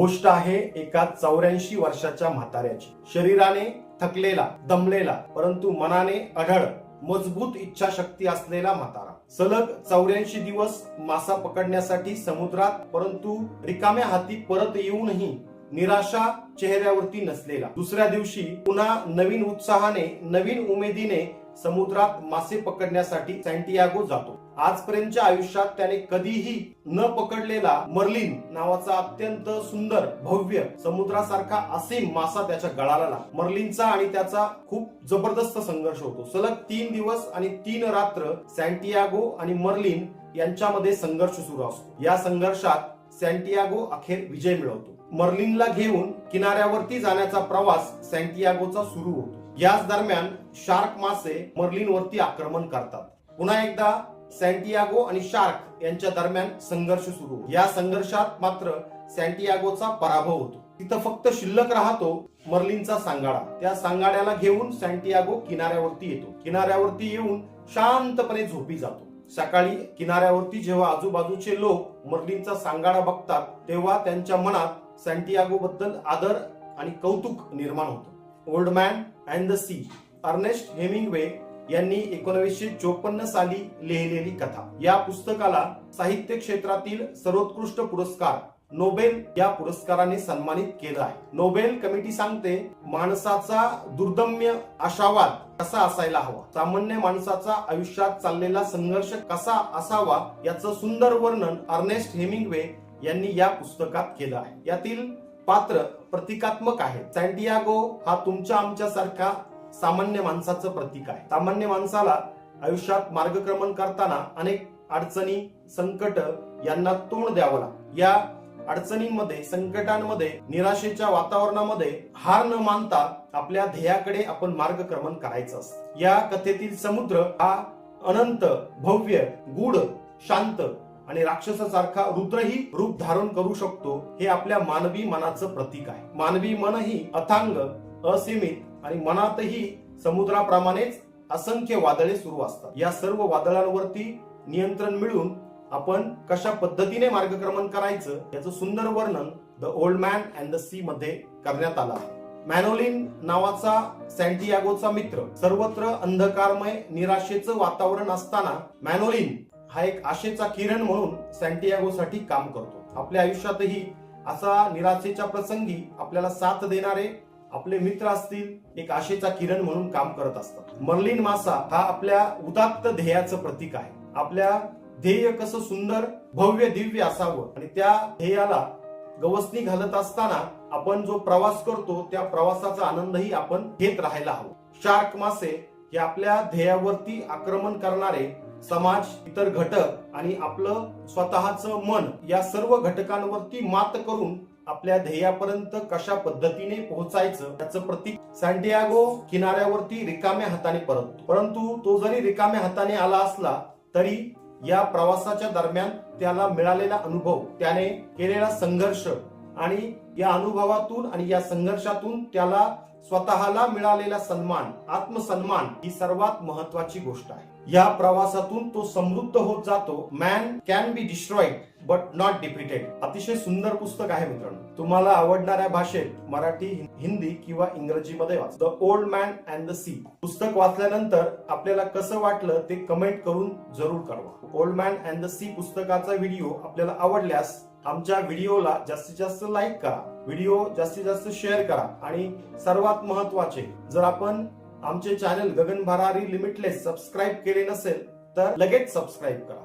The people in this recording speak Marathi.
गोष्ट आहे एका चौऱ्याऐंशी वर्षाच्या म्हाताऱ्याची. शरीराने थकलेला दमलेला परंतु मनाने अढळ मजबूत इच्छाशक्ती असलेला म्हातारा. सलग चौऱ्याऐंशी दिवस मासा पकडण्यासाठी समुद्रात परंतु रिकाम्या हाती परत येऊनही निराशा चेहऱ्यावरती नसलेला. दुसऱ्या दिवशी पुन्हा नवीन उत्साहाने नवीन उमेदीने समुद्रात मासे पकडण्यासाठी सँटियागो जातो. आजपर्यंतच्या आयुष्यात त्याने कधीही न पकडलेला मर्लिन नावाचा अत्यंत सुंदर भव्य समुद्रासारखा असीम मासा त्याच्या गळाला लागतो मर्लिनचा आणि त्याचा खूप जबरदस्त संघर्ष होतो. सलग तीन दिवस आणि तीन रात्र सँटियागो आणि मर्लिन यांच्यामध्ये संघर्ष सुरू असतो. या संघर्षात सँटियागो अखेर विजय मिळवतो. मर्लिनला घेऊन किनाऱ्यावरती जाण्याचा प्रवास सँटियागोचा सुरू होतो. याच दरम्यान शार्क मासे मर्लिनवरती आक्रमण करतात. पुन्हा एकदा सँटियागो आणि शार्क यांच्या दरम्यान संघर्ष सुरू या संघर्षात मात्र सँटियागोचा पराभव होतो. तिथं फक्त शिल्लक राहतो मर्लिनचा सांगाडा. त्या सांगाड्याला घेऊन सँटियागो किनाऱ्यावरती येतो. किनाऱ्यावरती येऊन शांतपणे झोपी जातो. सकाळी किनाऱ्यावरती जेव्हा आजूबाजूचे लोक मर्लिनचा सांगाडा बघतात तेव्हा त्यांच्या मनात सँटियागो बद्दल आदर आणि कौतुक निर्माण होतं. Old Man and the Sea. Ernest Hemingway यांनी एकोणीसशे चोपन्न साली लिहिलेली कथा. या पुस्तकाला साहित्य क्षेत्रातील सर्वोत्कृष्ट पुरस्कार नोबेल या पुरस्काराने सन्मानित केलं आहे. नोबेल कमिटी सांगते माणसाचा दुर्दम्य आशावाद कसा असायला हवा? सामान्य माणसाचा आयुष्यात चाललेला संघर्ष कसा असावा? याचं सुंदर वर्णन अर्नेस्ट हेमिंगवे यांनी या पुस्तकात केलं आहे. यातील पात्र प्रतिकात्मक आहे. सँटियागो हा तुमच्या आमच्यासारख्या सामान्य माणसाचं प्रतीक आहे. सामान्य माणसाला आयुष्यात मार्गक्रमण करताना अनेक अडचणी संकट यांना तोंड द्यावं लागतं. या अडचणींमध्ये संकटांमध्ये निराशेच्या वातावरणामध्ये हार न मानता आपल्या ध्येयाकडे आपण मार्गक्रमण करायचं असतं. या कथेतील समुद्र हा अनंत भव्य गुढ शांत आणि राक्षसासारखा रुद्रही रूप धारण करू शकतो हे आपल्या मानवी मनाचं प्रतीक आहे. मानवी मनही अथांग असीमित आणि मनातही समुद्राप्रमाणेच असंख्य वादळे सुरू असतात. या सर्व वादळांवरती नियंत्रण मिळून आपण कशा पद्धतीने मार्गक्रमण करायचं याचं सुंदर वर्णन The Old Man and the Sea मध्ये करण्यात आलं आहे. मॅनोलिन नावाचा सँटियागोचा मित्र सर्वत्र अंधकारमय निराशेचं वातावरण असताना मॅनोलिन हा एक आशेचा किरण म्हणून सँटियागोसाठी काम करतो. आपल्या आयुष्यातही असा निराशेच्या प्रसंगी आपल्याला साथ देणारे आपले मित्र असतील एक आशेचा किरण म्हणून काम करत असतात. मर्लिन मासा हा आपल्या उदात्त ध्येयाचं प्रतीक आहे. आपल्या ध्येय कसं सुंदर भव्य दिव्य असावं आणि त्या ध्येयाला गवसणी घालत असताना आपण जो प्रवास करतो त्या प्रवासाचा आनंदही आपण घेत राहायला हवं. शार्क मासे हे आपल्या ध्येयावरती आक्रमण करणारे समाज इतर घटक आणि आपलं स्वतःचं मन या सर्व घटकांवरती मात करून आपल्या ध्येयापर्यंत कशा पद्धतीने पोहोचायचं त्याचं प्रतीक सँटियागो किनाऱ्यावरती रिकाम्या हाताने परत परंतु तो जरी रिकाम्या हाताने आला असला तरी या प्रवासाच्या दरम्यान त्याला मिळालेला अनुभव त्याने केलेला संघर्ष आणि या अनुभवातून आणि या संघर्षातून त्याला स्वतःला मिळालेला सन्मान आत्मसन्मान ही सर्वात महत्वाची गोष्ट आहे. या प्रवासातून तो समृद्ध होत जातो. Man can be destroyed but not defeated अतिशय सुंदर पुस्तक आहे मित्रांनो. तुम्हाला आवडणाऱ्या भाषेत मराठी हिंदी किंवा इंग्रजीमध्ये वाच. The Old Man and the Sea पुस्तक वाचल्यानंतर आपल्याला कसं वाटलं ते कमेंट करून जरूर कळवा. Old Man and the Sea पुस्तकाचा व्हिडिओ आपल्याला आवडल्यास आमच्या व्हिडिओला जास्तीत जास्त लाईक करा. व्हिडिओ जास्तीत जास्त शेअर करा. आणि सर्वात महत्त्वाचे जर आपण आमचे चॅनल गगन भरारी लिमिटलेस सबस्क्राईब केले नसेल तर लगेच सबस्क्राईब करा.